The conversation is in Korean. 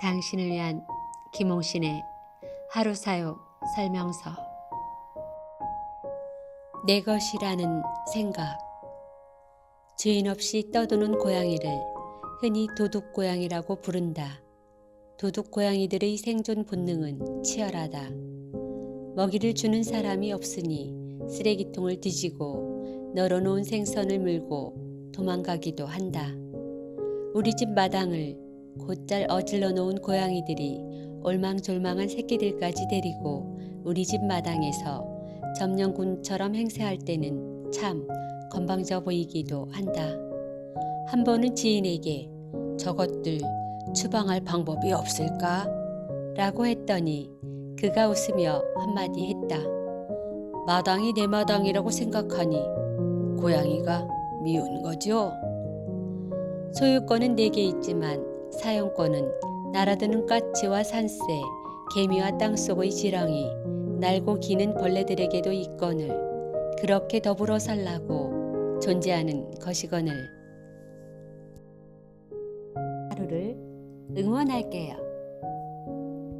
당신을 위한 김홍신의 하루 사용 설명서 내 것이라는 생각 주인 없이 떠도는 고양이를 흔히 도둑 고양이라고 부른다. 도둑 고양이들의 생존 본능은 치열하다. 먹이를 주는 사람이 없으니 쓰레기통을 뒤지고 널어놓은 생선을 물고 도망가기도 한다. 우리 집 마당을 곧잘 어질러 놓은 고양이들이 올망졸망한 새끼들까지 데리고 우리 집 마당에서 점령군처럼 행세할 때는 참 건방져 보이기도 한다. 한 번은 지인에게 저것들 추방할 방법이 없을까? 라고 했더니 그가 웃으며 한마디 했다. 마당이 내 마당이라고 생각하니 고양이가 미운 거죠? 소유권은 내게 있지만 사용권은 날아드는 까치와 산새, 개미와 땅속의 지렁이, 날고 기는 벌레들에게도 있거늘 그렇게 더불어 살라고 존재하는 것이거늘 하루를 응원할게요.